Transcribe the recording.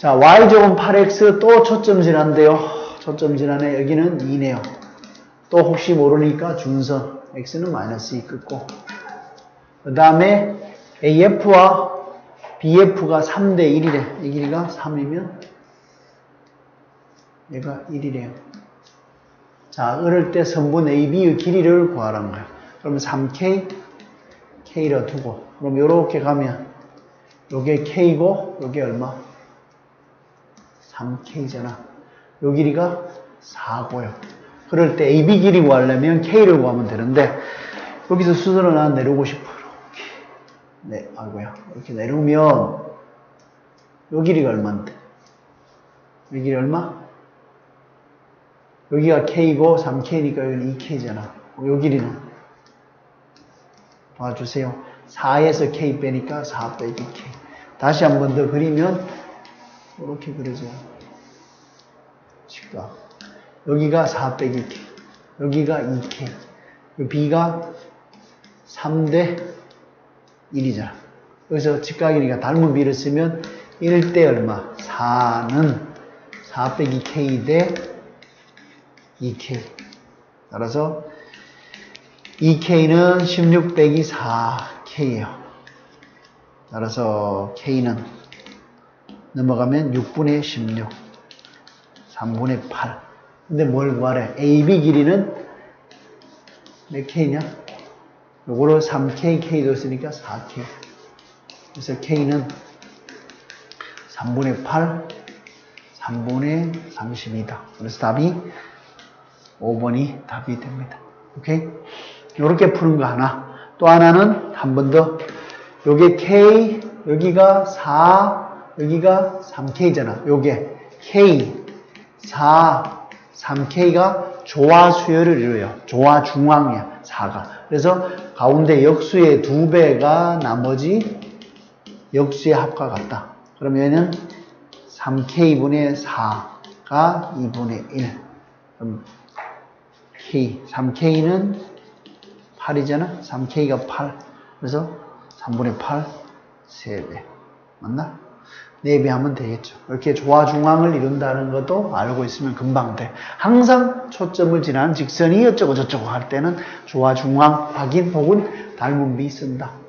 자, y제곱 8x 또 초점 진한데요. 초점 진하네. 여기는 2네요. 또 혹시 모르니까 중선. x는 마이너스 2 긋고. 그 다음에 af와 bf가 3대 1이래. 이 길이가 3이면 얘가 1이래요. 자, 그럴 때 선분 AB의 길이를 구하라는 거예요. 그러면 3K, K를 두고, 그럼 요렇게 가면, 요게 K고, 요게 얼마? 3K잖아. 요 길이가 4고요. 그럴 때 AB 길이 구하려면 K를 구하면 되는데, 여기서 수선을 하나 내려오고 싶어요. 이렇게. 네, 아이고야. 이렇게 내려오면, 요 길이가 얼마인데? 요 길이 얼마? 여기가 K고 3K니까 여기는 2K잖아. 요 길이는 봐주세요. 4에서 K 빼니까 4 빼기 K. 다시 한 번 더 그리면 이렇게 그려져요. 시각. 여기가 4 빼기 K. 여기가 2K. 요 B가 3대 1이잖아. 여기서 직각이니까 닮은 B를 쓰면 1대 얼마? 4는 4 빼기 K 대 2K. 따라서 2K는 16 빼기 4K예요. 따라서 K는 넘어가면 6분의 16, 3분의 8. 근데 뭘 구하래? AB 길이는 몇 K냐? 요거를 3K, K도 쓰니까 4K. 그래서 K는 3분의 8, 3분의 32다. 그래서 답이 5번이 답이 됩니다. 오케이? 이렇게 푸는 거 하나. 또 하나는 한 번 더. 요게 K, 여기가 4, 여기가 3K잖아. 요게 K, 4, 3K가 조화 수열을 이루어요. 조화 중앙이야. 4가. 그래서 가운데 역수의 두 배가 나머지 역수의 합과 같다. 그러면 얘는 3K분의 4가 2분의 1. 그럼 K, 3K는 8이잖아? 3K가 8. 그래서 3분의 8, 3배. 맞나? 4배 하면 되겠죠. 이렇게 조화중앙을 이룬다는 것도 알고 있으면 금방 돼. 항상 초점을 지나는 직선이 어쩌고 저쩌고 할 때는 조화중앙 확인 혹은 닮은 비 쓴다.